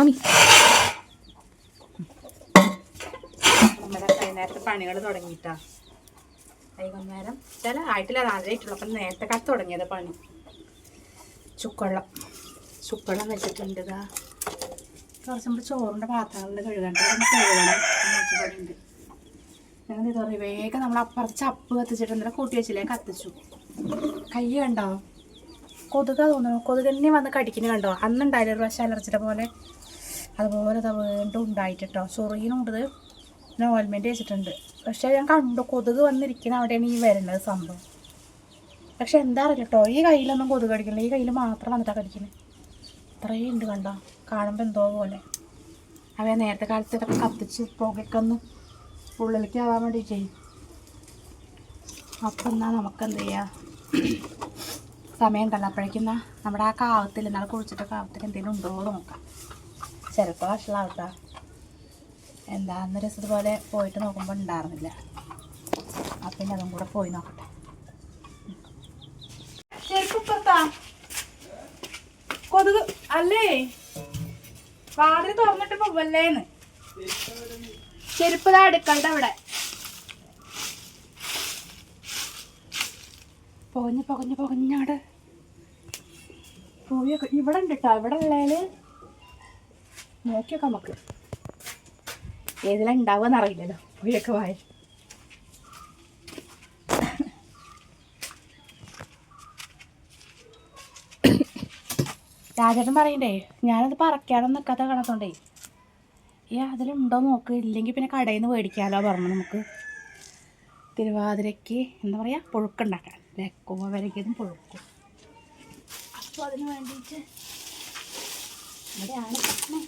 മാമി. നമ്മുടെ വൈകുന്നേരത്തെ പണികൾ തുടങ്ങിയിട്ടാ. വൈകുന്നേരം ചില ആയിട്ടില്ല ആദ്യമായിട്ടുള്ള അപ്പം നേരത്തെ കത്ത് തുടങ്ങിയത് പണി. ചുക്കുവെള്ളം ചുക്കുവെള്ളം വെച്ചിട്ടുണ്ട് ഇതാ. കുറച്ച് നമ്മൾ ചോറിന്റെ പാത്രങ്ങളിൽ കഴുകണ്ട ഞങ്ങൾ ഇത് പറയും വേഗം നമ്മൾ അപ്പുറത്ത് ചപ്പ് കത്തിച്ചിട്ട് എന്തെങ്കിലും കൂട്ടി വെച്ചില്ലേ കത്തിച്ചു. കൈ കണ്ടോ? കൊതുക തോന്നുന്നു. കൊതുക് തന്നെ വന്ന് കടിക്കുന്ന കണ്ടോ? അന്നുണ്ടായാലും ഒരു പ്രാവശ്യം പോലെ? അതുപോലെ അത് വീണ്ടും ഉണ്ടായിട്ടോ ചൊറിയുന്നുണ്ട് ഞാൻ ഓയിൽമെന്റ് വെച്ചിട്ടുണ്ട് പക്ഷേ ഞാൻ കണ്ടു കൊതുക് വന്നിരിക്കുന്ന അവിടെയാണ് ഈ വരുന്നത് സംഭവം. പക്ഷെ എന്താ അറിയില്ല കേട്ടോ ഈ കയ്യിലൊന്നും കൊതുക് കടിക്കില്ല ഈ കയ്യിൽ മാത്രം വന്നിട്ടാണ് കടിക്കുന്നത് ഇത്രയും ഉണ്ട് കണ്ടോ. കാണുമ്പോൾ എന്തോ പോലെ. അവയെ നേരത്തെ കാലത്ത് ഇതൊക്കെ കത്തിച്ച് പുകയ്ക്കൊന്ന് ഉള്ളിലേക്ക് ആവാൻ വേണ്ടി ചെയ്യും അപ്പം എന്നാ നമുക്ക് എന്ത് ചെയ്യാം? സമയം ഉണ്ടല്ലോ. അപ്പോഴേക്കും നമ്മുടെ ആ കാവത്തിൽ ഇന്നാളെ കുഴിച്ചിട്ട കാവത്തിൽ എന്തെങ്കിലും ഉണ്ടോ നോക്കാം. ചിലപ്പോൾ വഷളാവട്ടാ എന്താ അന്ന് രസം പോയിട്ട് നോക്കുമ്പോൾ ഉണ്ടായിരുന്നില്ല അപ്പം അതും കൂടെ പോയി നോക്കട്ടെ. ചെരുപ്പിപ്പത്താ കൊതുക് അല്ലേ? വാതിൽ തുറന്നിട്ട് പോവല്ലേന്ന്. ചെരുപ്പ് ദാ അടുക്കളുടെ അവിടെ. പുകഞ്ഞ് പുകഞ്ഞ് പുകഞ്ഞാട്. പോയൊക്കെ ഇവിടെ ഉണ്ട് കേട്ടോ ഇവിടെ ഉള്ളതിൽ നോക്കിയൊക്കെ നമുക്ക്. ഏതിലാണ് ഉണ്ടാവുക അറിയില്ലല്ലോ. പുഴയൊക്കെ വായ. രാജേട്ടൻ പറയണ്ടേ ഞാനത് പറക്കാനൊന്നും നിൽക്കാത്ത കാണത്തോണ്ടേ ഈ അതിലുണ്ടോ നോക്ക് ഇല്ലെങ്കിൽ പിന്നെ കടയിൽ നിന്ന് മേടിക്കാമല്ലോ പറഞ്ഞു നമുക്ക്. തിരുവാതിരയ്ക്ക് എന്താ പറയുക പുഴുക്കുണ്ടാക്കാൻ ലക്കോ വരയ്ക്കതും പുഴുക്കും. അപ്പോൾ അതിന് വേണ്ടിയിട്ട് ഇവിടെയാണ് പ്രശ്നം.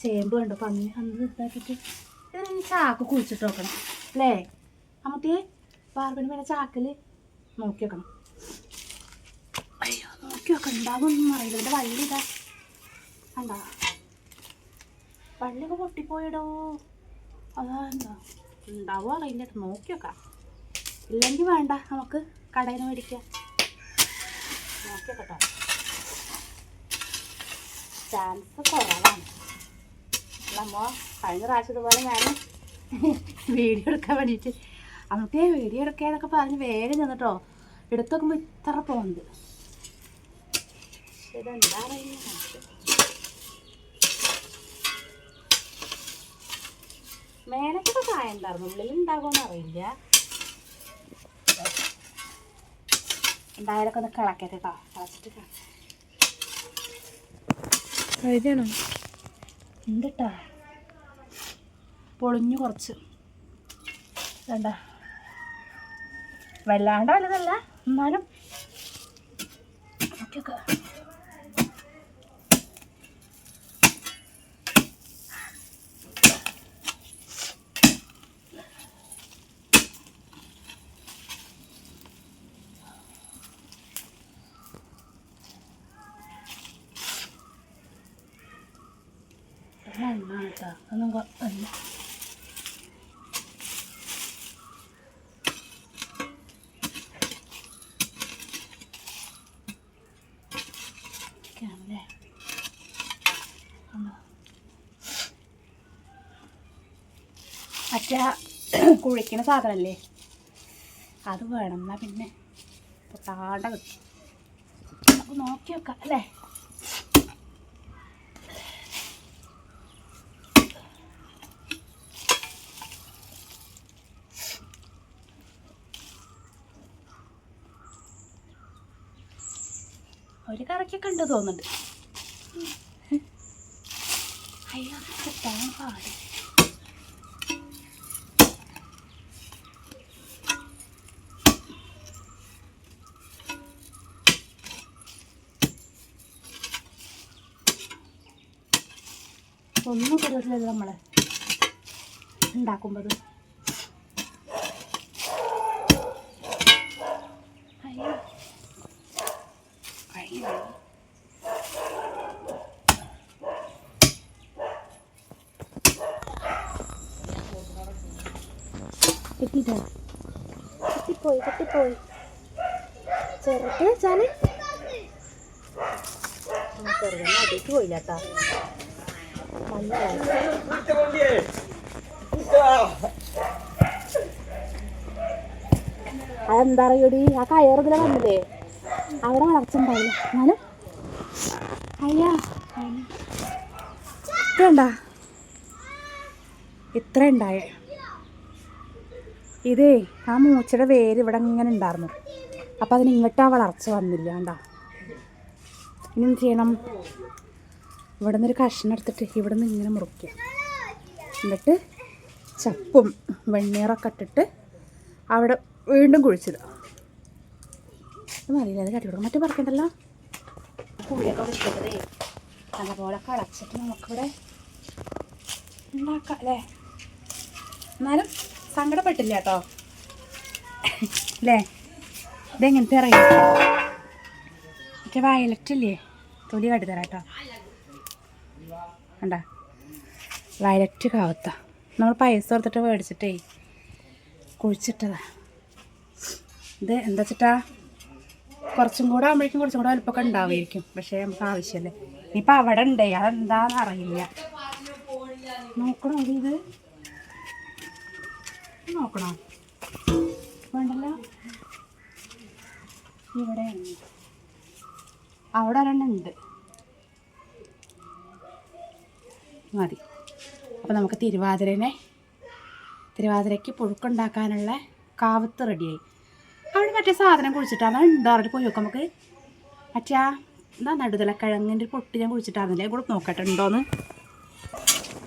ചേമ്പ് കണ്ടോ? പന്നി അന്ന് ഇതാക്കിയിട്ട് ഇതിന് ചാക്ക് കുഴിച്ചിട്ട് നോക്കണം അല്ലേ? അമ്മത്തി പാർപ്പിന് പിന്നെ ചാക്കിൽ നോക്കി വെക്കണം. അയ്യോ നോക്കി വെക്കണം. ഉണ്ടാകുമൊന്നും അറിയില്ല. എന്റെ വള്ളി ഇതാ. കണ്ടാ? വള്ളിയൊക്കെ പൊട്ടിപ്പോയടോ. അതാ എന്താ? ഉണ്ടാവുക അറിയില്ല. നോക്കി വെക്കാം. ഇല്ലെങ്കിൽ വേണ്ട നമുക്ക് കടയിൽ നിന്ന് മേടിക്കാം. നോക്കി ചാൻസ് കുറവാണ്. നമ്മ കഴിഞ്ഞ പ്രാവശ്യം ഇതുപോലെ ഞാൻ വീഡിയോ എടുക്കാൻ വേണ്ടിയിട്ട് അന്നത്തെ വീഡിയോ എടുക്കാനൊക്കെ പറഞ്ഞ് വേഗം ചെന്നിട്ടോ. എടുത്തു നോക്കുമ്പോൾ ഇത്ര പോകുന്നത് ഇതെന്താ മേലത്തൊക്കെ കായ ഉണ്ടായിരുന്നു. ഉള്ളിൽ ഉണ്ടാകുമെന്ന് അറിയില്ല. ഉണ്ടായാലൊക്കെ ഒന്ന് കിളക്കരുത് കേട്ടോ കളച്ചിട്ട് കാണാം എന്തിട്ടാ. പൊളിഞ്ഞു കുറച്ച്. വേണ്ട. വല്ലാണ്ട് വലുതല്ല. എന്നാലും. ഓക്കെ മണ്ണാണ് കേട്ടോ ഒന്നും കുഴപ്പമില്ല 아니야? കുഴിക്കുന്ന കുഴിക്കണ സാധനല്ലേ അത് വേണം എന്നാ പിന്നെ പൊട്ടാണ്ട കിട്ടും നോക്കി വെക്കാം അല്ലേ ഒരു കറക്കൊക്കെ ഉണ്ട് തോന്നുന്നുണ്ട്. അയ്യോ ഒന്നും കൂടുതലല്ല നമ്മൾ ഉണ്ടാക്കുമ്പോൾ അയ്യോ കഴിയില്ല കിട്ടിയിട്ടോ കിട്ടിപ്പോയി കിട്ടിപ്പോയി ചെറുത് വെച്ചാൽ ചെറുതെന്ന് അതെന്താ അറിയൂടി ആ കയറുന്നില്ല വന്നില്ലേ? അവിടെ വളർച്ച ഉണ്ടാവില്ല. എന്നാലും അയ്യാ. ഇത്രണ്ട ഇത്ര ഉണ്ടായേ. ഇതേ ആ മൂച്ചയുടെ വേര് ഇവിടെ ഇങ്ങനെ ഉണ്ടായിരുന്നു. അപ്പം അതിന് ഇങ്ങോട്ട് വളർച്ച വന്നില്ല കണ്ടാ? ഇനി എന്ത് ചെയ്യണം? ഇവിടെ നിന്നൊരു കഷ്ണം എടുത്തിട്ട് ഇവിടെ നിന്ന് ഇങ്ങനെ മുറിക്കുക. എന്നിട്ട് ചപ്പും വെണ്ണീറൊക്കെ ഇട്ടിട്ട് അവിടെ വീണ്ടും കുഴിച്ചിടുക. അത് മതിയില്ല? അത് കട്ടി കൊടുക്കും മറ്റേ പറക്കണ്ടല്ലോ? പുളിയൊക്കെ നല്ലപോലെ കളച്ചിട്ട് നമുക്കിവിടെ ഉണ്ടാക്കാം അല്ലേ? എന്നാലും സങ്കടപ്പെട്ടില്ല കേട്ടോ. അല്ലേ? ഇതെങ്ങനത്തെ അറിയാം മറ്റേ വയലറ്റ് ഇല്ലേ തൊലി കാട്ടിത്തരാം കേട്ടോ. കണ്ട? വയലറ്റ് കാവത്ത. നമ്മൾ പൈസ കൊടുത്തിട്ട് മേടിച്ചിട്ടേ കുഴിച്ചിട്ടതാ. ഇത് എന്താ വെച്ചിട്ടാ? കുറച്ചും കൂടെ ആകുമ്പോഴേക്കും കുറച്ചും കൂടെ വലുപ്പമൊക്കെ ഉണ്ടാവുമായിരിക്കും. പക്ഷേ നമുക്ക് ആവശ്യമല്ലേ? ഇനിയിപ്പോൾ അവിടെ ഉണ്ടേ. അതെന്താന്ന് അറിയില്ല. നോക്കണോ ഇത്? നോക്കണോ? വേണ്ടല്ലോ? ഇവിടെ അവിടെ ഒരെണ്ണം ഉണ്ട്. മതി. അപ്പോൾ നമുക്ക് തിരുവാതിരനെ തിരുവാതിരയ്ക്ക് പുഴുക്കുണ്ടാക്കാനുള്ള കാവത്ത് റെഡിയായി. അവിടെ മറ്റേ സാധനം കുഴിച്ചിട്ടാണ്? എന്താ പറഞ്ഞിട്ട് പോയി നോക്കാം നമുക്ക്. മറ്റേ ആ എന്താ നടുതല കിഴങ്ങിന്റെ പൊട്ടി ഞാൻ കുഴിച്ചിട്ടായിരുന്നില്ലേ? കൂടെ നോക്കട്ടെ ഉണ്ടോന്ന്?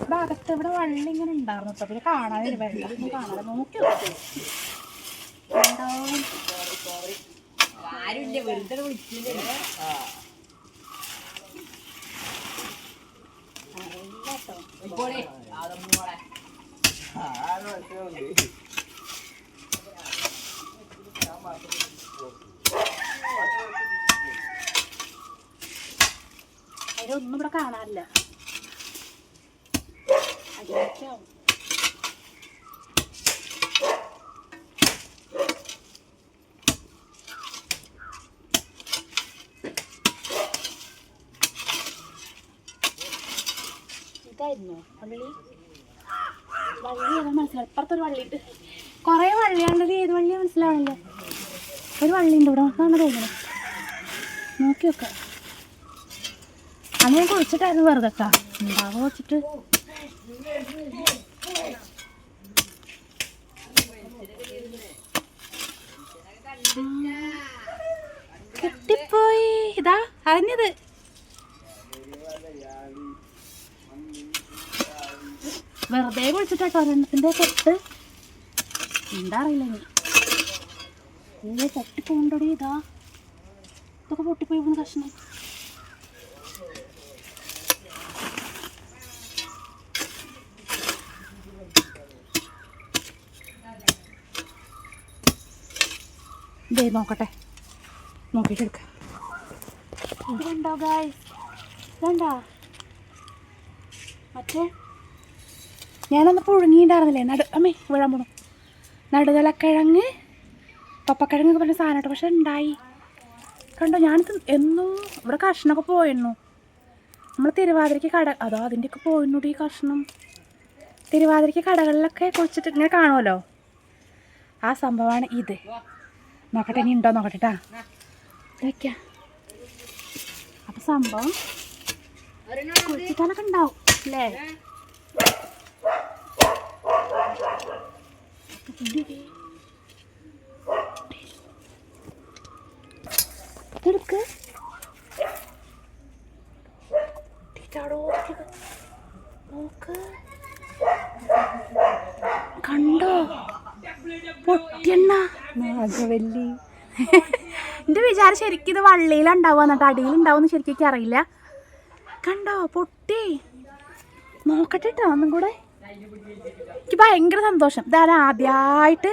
ഇവിടെ അകത്ത് ഇവിടെ വള്ളി ഇങ്ങനെ ഉണ്ടായിരുന്നു കേട്ടോ. പിന്നെ കാണാതെ വെള്ളം ഒന്നും കാണാതെ. നോക്കി നോക്കട്ടെ ഉണ്ടോ അതിലൊന്നും ഇവിടെ കാണാനില്ല ഇതായിരുന്നു വള്ളി വള്ളി ഏതാ മനസ്സിലാവും ഇപ്പുറത്തൊരു വള്ളിയുണ്ട്. കുറേ വള്ളിയാണത് ഏത് വള്ളിയാ മനസ്സിലാവില്ല ഒരു വള്ളിയുണ്ട്. ഇവിടെ നോക്കാണ് തോന്നുന്നു. നോക്കി നോക്കാം അങ്ങനെ കുറിച്ചിട്ടായിരുന്നു വെറുതെ ഉണ്ടാവോ വെച്ചിട്ട് കിട്ടിപ്പോയി. ഇതാ അറിഞ്ഞത് വെറുതെ കുളിച്ചിട്ടാ ഒരെണ്ണത്തിന്റെ പൊട്ട് എന്താ അറിയില്ല ഇനി. ഏ ഇതാ. ഇതൊക്കെ പൊട്ടിപ്പോയി പോകുന്ന കഷ്ണം. ദേ നോക്കട്ടെ. നോക്കിയിട്ട് എടുക്കാം. ഇത് കണ്ടോ ഗായ്സ് ഇതുണ്ടോ? മറ്റേ ഞാനന്ന് പുഴുങ്ങിയിട്ടുണ്ടായിരുന്നില്ലേ നടു അമ്മേ വീഴാൻ പോണു. നടുതലക്കിഴങ്ങ് പപ്പക്കിഴങ്ങ് പറഞ്ഞ സാധനം കേട്ടോ പക്ഷെ ഉണ്ടായി കണ്ടോ ഞാനിത് എന്നും ഇവിടെ കഷ്ണമൊക്കെ പോയിരുന്നു. നമ്മൾ തിരുവാതിരയ്ക്ക് കട അതോ അതിന്റെയൊക്കെ പോയിന്നോട് ഈ കഷ്ണം. തിരുവാതിരയ്ക്ക് കടകളിലൊക്കെ കുഴിച്ചിട്ട് ഇങ്ങനെ കാണുമല്ലോ ആ സംഭവമാണ് ഇത്. നോക്കട്ടെ ഇനി ഉണ്ടോ നോക്കട്ടെ കേട്ടാ വയ്ക്കാം അപ്പം സംഭവം കുഴിച്ചിട്ടാലൊക്കെ ഉണ്ടാവും അല്ലേ? കണ്ടോ? പൊട്ടിയണ്ണ. നാഗവല്ലി. എന്റെ വിചാരം ശരിക്കും ഇത് വള്ളിയിലുണ്ടാവുക എന്നിട്ട് അടിയിലുണ്ടാവും ശരിക്കും അറിയില്ല കണ്ടോ? പൊട്ടി. നോക്കട്ടെ കേട്ടോ ഒന്നും കൂടെ. എനിക്ക് ഭയങ്കര സന്തോഷം. ഇതാണ് ആദ്യമായിട്ട്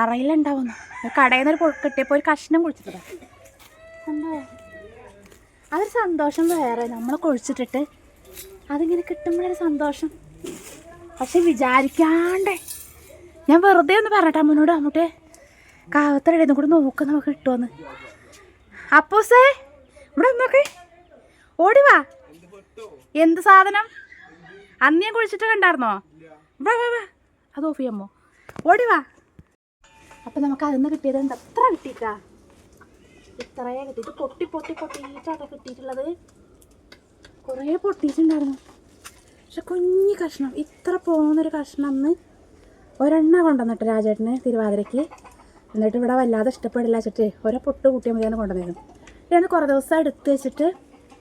അറയിലുണ്ടാവുന്നു കടയിൽ നിന്ന് ഒരു കിട്ടിയപ്പോൾ ഒരു കഷ്ണം കുഴിച്ചിട്ടാ കണ്ടോ അതൊരു സന്തോഷം വേറെ. നമ്മൾ കുഴിച്ചിട്ടിട്ട് അതിങ്ങനെ കിട്ടുമ്പോഴൊരു സന്തോഷം. പക്ഷെ വിചാരിക്കാണ്ടേ ഞാൻ വെറുതെ ഒന്ന് പറയട്ടെ അമ്മനോട് അമ്മൂട്ടെ കാവത്തടയിൽ കൂടെ നോക്ക് നമുക്ക് കിട്ടുമെന്ന് അപ്പൂസേ ഇവിടെ നോക്കേ ഓടി വാ. എന്ത് സാധനം? അന്ന് ഞാൻ കുഴിച്ചിട്ട് കണ്ടായിരുന്നോ അത് ഓഫ് ചെയ്യാമോ? ഓടി വാ. അപ്പം നമുക്ക് അതിന്ന് കിട്ടിയത് എന്താ? എത്ര കിട്ടിയിട്ടാ? ഇത്രയേ കിട്ടി. ഇത് പൊട്ടി പൊട്ടി പൊട്ടിയിട്ടാണ് കിട്ടിയിട്ടുള്ളത്. കുറേ പൊട്ടിയിട്ടുണ്ടായിരുന്നു. പക്ഷെ കുഞ്ഞു കഷ്ണം. ഇത്ര പോകുന്നൊരു കഷ്ണം അന്ന് ഒരെണ്ണ കൊണ്ടുവന്നിട്ട് രാജേട്ടന് തിരുവാതിരയ്ക്ക്. എന്നിട്ട് ഇവിടെ വല്ലാതെ ഇഷ്ടപ്പെടില്ല വെച്ചിട്ട് ഓരോ പൊട്ട് കൂട്ടിയ മതിയാണ് കൊണ്ടുവന്നിരുന്നു. ഇതാണ് കുറേ ദിവസം എടുത്ത് വെച്ചിട്ട്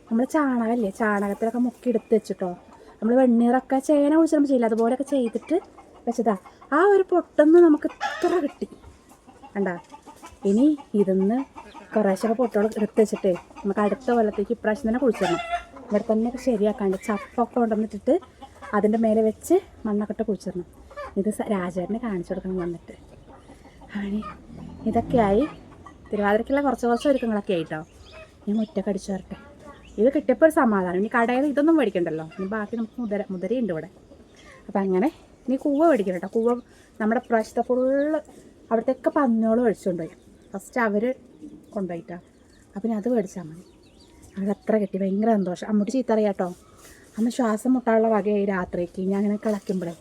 നമ്മൾ ചാണകമല്ലേ ചാണകത്തിലൊക്കെ മുക്കി എടുത്ത് വെച്ചിട്ടോ? നമ്മൾ വെണ്ണീറൊക്കെ ചേന കുഴിച്ചിടുമ്പോൾ ചെയ്യില്ല? അതുപോലെയൊക്കെ ചെയ്തിട്ട് വെച്ചതാ. ആ ഒരു പൊട്ടെന്ന് നമുക്ക് ഇത്ര കിട്ടി. കണ്ടാ? ഇനി ഇതിന്ന് കുറേശ്ശൊക്കെ പൊട്ടുകൾ എടുത്ത് വെച്ചിട്ട് നമുക്ക് അടുത്ത കൊല്ലത്തേക്ക് ഇപ്രാവശ്യം തന്നെ കുഴിച്ചിടണം. ഇവിടെ തന്നെ ശരിയാക്കാണ്ട് ചപ്പൊക്കെ കൊണ്ടുവന്നിട്ടിട്ട് അതിന്റെ മേലെ വെച്ച് മണ്ണൊക്കെ ഇട്ട് കുഴിച്ചിടണം. ഇത് രാജാവിനെ കാണിച്ചു കൊടുക്കണം വന്നിട്ട്. ആണ് ഇതൊക്കെയായി. തിരുവാതിരക്കുള്ള കുറച്ച് കുറച്ച് ഒരുക്കങ്ങളൊക്കെ ആയിട്ടോ? ഞാൻ മുറ്റൊക്കെ അടിച്ചു വരട്ടെ. ഇത് കിട്ടിയപ്പോൾ ഒരു സമാധാനം. ഇനി കടയിൽ ഇതൊന്നും മേടിക്കണ്ടല്ലോ. ഇനി ബാക്കി നമുക്ക് മുതര മുതരയുണ്ട് ഇവിടെ. അപ്പം അങ്ങനെ ഇനി കൂവ മേടിക്കണം കേട്ടോ. കൂവ നമ്മുടെ പ്രാവശ്യത്തെ ഫുള്ള് അവിടത്തേക്ക് പന്നോളം മേടിച്ചുകൊണ്ടുപോയി ഫസ്റ്റ് അവർ കൊണ്ടുപോയിട്ടാ. അപ്പം അത് മേടിച്ചാൽ മതി. അതത്ര കിട്ടി. ഭയങ്കര സന്തോഷം. അമ്മൂട്ടി ചീത്ത കേട്ടോ. അന്ന് ശ്വാസം മുട്ടാനുള്ള വകയായി രാത്രിക്ക്. ഞാൻ അങ്ങനെ കിളയ്ക്കുമ്പോഴേ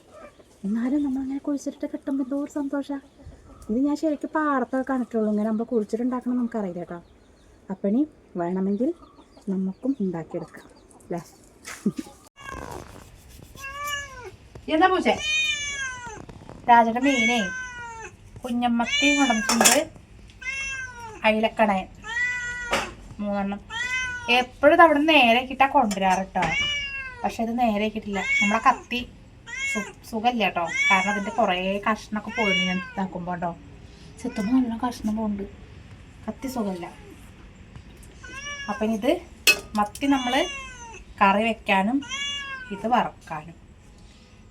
എന്നാലും നമ്മളങ്ങനെ കുഴിച്ചിട്ട് കിട്ടുമ്പോൾ എന്തോ ഒരു സന്തോഷമാണ് ഇത് ഞാൻ ശരിക്കും പാടത്തൊക്കെ കണ്ടിട്ടുള്ളൂ ഇങ്ങനെ നമ്മൾ കുഴിച്ചിട്ടുണ്ടാക്കണം നമുക്കറിയില്ല കേട്ടോ. അപ്പണി വേണമെങ്കിൽ നമുക്കും ഉണ്ടാക്കിയെടുക്കാം. അല്ലേ? എന്താ പൂച്ചേ? രാജയുടെ മീനെ കുഞ്ഞമ്മത്തി കൊണ്ടുവന്നിട്ടുണ്ട് അയിലക്കണയൻ. മൂന്നെണ്ണം. എപ്പോഴും അവിടെ നേരെ കിട്ടാ കൊണ്ടുവരാറ് കേട്ടോ പക്ഷെ ഇത് നേരെ കിട്ടില്ല. നമ്മളെ കത്തി സുഖമില്ല കേട്ടോ കാരണം അതിന്റെ കുറേ കഷ്ണമൊക്കെ പോയി ഞാൻ നോക്കുമ്പോൾ കേട്ടോ ചെത്തുമ്പോൾ നല്ല കഷ്ണം പോകുന്നുണ്ട് കത്തി സുഖമില്ല. അപ്പം ഇത് മത്തി നമ്മൾ കറി വെക്കാനും ഇത് വറക്കാനും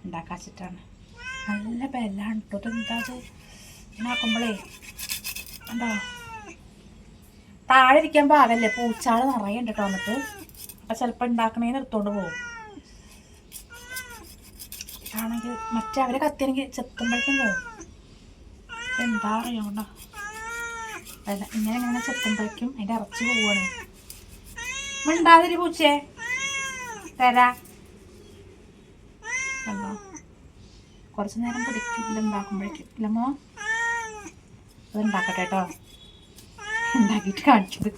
ഉണ്ടാക്കാച്ചിട്ടാണ് നല്ല ബെല്ലാണ് കേട്ടോ എന്താ അത് ഇതാക്കുമ്പോഴേ എന്താ? താഴെ ഇരിക്കാൻ പാകല്ലേ പൂച്ചാൾ നിറയെ ഉണ്ട് കേട്ടോ എന്നിട്ട് അപ്പം ചിലപ്പോൾ ഉണ്ടാക്കണേന്ന് നിർത്തോണ്ട് പോകും. ആണെങ്കിൽ മറ്റേ അവരെ കത്തിയാണെങ്കിൽ ചെത്തുമ്പോഴേക്കും പോകും. എന്താ അറിയാം കേട്ടോ ഇങ്ങനെ ഇങ്ങനെ ചെത്തുമ്പോഴേക്കും അതിന്റെ ഇറച്ചി പോവുകയാണേ മിണ്ടാതിരി പൂച്ചേ. തരാ. കണ്ടോ? കുറച്ച് നേരം പിടിക്കും. ഇതുണ്ടാക്കുമ്പോഴേക്കും ഇല്ലമ്മോ അതുണ്ടാക്കട്ടെ കേട്ടോ. ഉണ്ടാക്കിയിട്ട് കാണിച്ചത്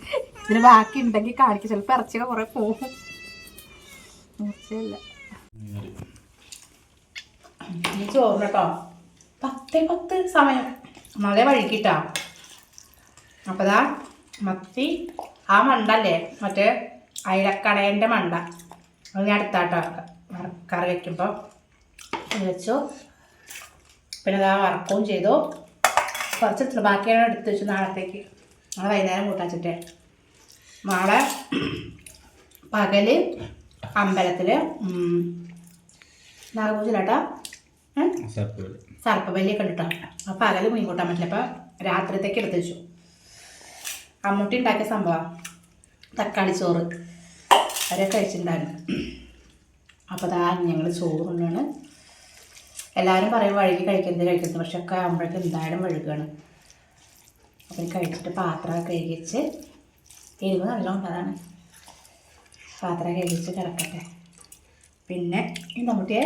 ഇതിന് ബാക്കി ഉണ്ടെങ്കിൽ കാണിക്കും. ചിലപ്പോൾ ഇറച്ചിയൊക്കെ കുറേ പോകും. മൂർച്ചയില്ല. ചോറ് കേട്ടോ. പത്തേ പത്ത് സമയം. മഴ വഴുക്കിട്ടാ. അപ്പോൾ ദാ മത്തി. ആ മണ്ടല്ലേ? മറ്റേ അയിലക്കടേന്റെ മണ്ട. അത് ഞാൻ എടുത്താട്ടോ വറ- കറി വയ്ക്കുമ്പോൾ ഇത് വെച്ചു. പിന്നെ അതാ വറക്കുകയും ചെയ്തു. കുറച്ച് ബാക്കിയാണ് എടുത്ത് വെച്ചു നാളത്തേക്ക്. നാളെ വൈകുന്നേരം കൂട്ടാച്ചിട്ടേ നാളെ പകൽ അമ്പലത്തിൽ നാഗപൂജയിലാട്ടാ. സർപ്പബലിയൊക്കെ ഉണ്ട് കേട്ടോ അപ്പോൾ പകൽ മീൻ കൂട്ടാൻ പറ്റില്ല. അപ്പോൾ രാത്രിത്തേക്ക് എടുത്ത് വെച്ചു. അമ്മൂട്ടി ഉണ്ടാക്കിയ സംഭവം. തക്കാളി ചോറ്. അവരെ കഴിച്ചിട്ടുണ്ടായിരുന്നു. അപ്പോൾ അതാ ഞങ്ങൾ ചോറുണ്ണാണ്. എല്ലാവരും പറയും വഴുകി കഴിക്കരുത് കഴിക്കരുത്. പക്ഷെ ഒക്കെ ആകുമ്പോഴേക്കും എന്തായാലും വഴുകുകയാണ് അപ്പം കഴിച്ചിട്ട് പാത്രം കഴുകിച്ച് എരിവ് നല്ല പാത്രം കഴുകിച്ച് കിടക്കട്ടെ. പിന്നെ ഈ നമ്മുട്ടിയെ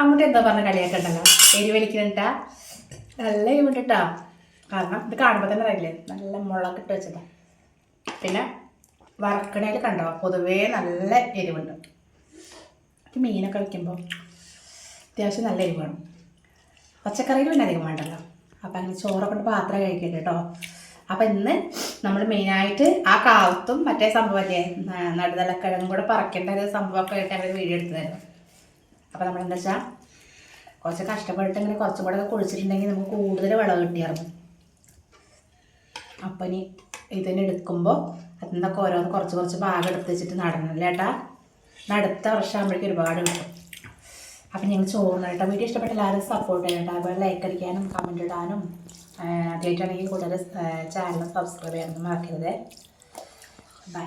അമ്മൂട്ടി എന്താ പറഞ്ഞ കളിയൊക്കെ ഉണ്ടല്ലോ? എരിവലിക്കുന്നുണ്ടാ നല്ല എരിവുണ്ടിട്ടാ കാരണം ഇത് കാണുമ്പോൾ തന്നെ അറിയില്ലേ? നല്ല മുളകിട്ട് വെച്ചതാണ് പിന്നെ വറക്കണേൽ കണ്ടോ? പൊതുവേ നല്ല എരിവുണ്ട്. മീനൊക്കെ വയ്ക്കുമ്പോൾ അത്യാവശ്യം നല്ല എരിവ് വേണം പച്ചക്കറിയിൽ പിന്നെ അധികം വേണ്ടല്ലോ. അപ്പം അങ്ങനെ ചോറൊക്കെ കൊണ്ട് പാത്രം കഴിക്കരുത് കേട്ടോ. അപ്പം ഇന്ന് നമ്മൾ മെയിനായിട്ട് ആ കാവത്തും മറ്റേ സംഭവമല്ലേ നടുതലക്കിഴങ്ങും കൂടെ പറക്കേണ്ട ഒരു സംഭവമൊക്കെ ആയിട്ട് അവർ വീഡിയോ എടുത്തതായിരുന്നു. അപ്പം നമ്മളെന്താ വെച്ചാൽ കുറച്ച് കഷ്ടപ്പെട്ടിട്ട് ഇങ്ങനെ കുറച്ചും കൂടെ കുഴിച്ചിട്ടുണ്ടെങ്കിൽ നമുക്ക് കൂടുതൽ വിളവ് കിട്ടിയായിരുന്നു അപ്പം ഇനി ഇതിന് അതിന്നൊക്കെ ഓരോന്ന് കുറച്ച് കുറച്ച് ഭാഗം എടുത്ത് വെച്ചിട്ട് നടണം ഏട്ടാ? അടുത്ത വർഷം ആകുമ്പോഴേക്കും ഒരുപാട് കിട്ടും. അപ്പം ഞങ്ങൾ ചോറിന് കേട്ടോ. വീഡിയോ ഇഷ്ടപ്പെട്ട എല്ലാവരും സപ്പോർട്ട് ചെയ്യണം അതുപോലെ ലൈക്ക് അടിക്കാനും കമന്റ് ഇടാനും ആദ്യമായിട്ടാണെങ്കിൽ കൂടുതൽ ചാനൽ സബ്സ്ക്രൈബ് ചെയ്യാനൊന്നും മറക്കരുത്. ബൈ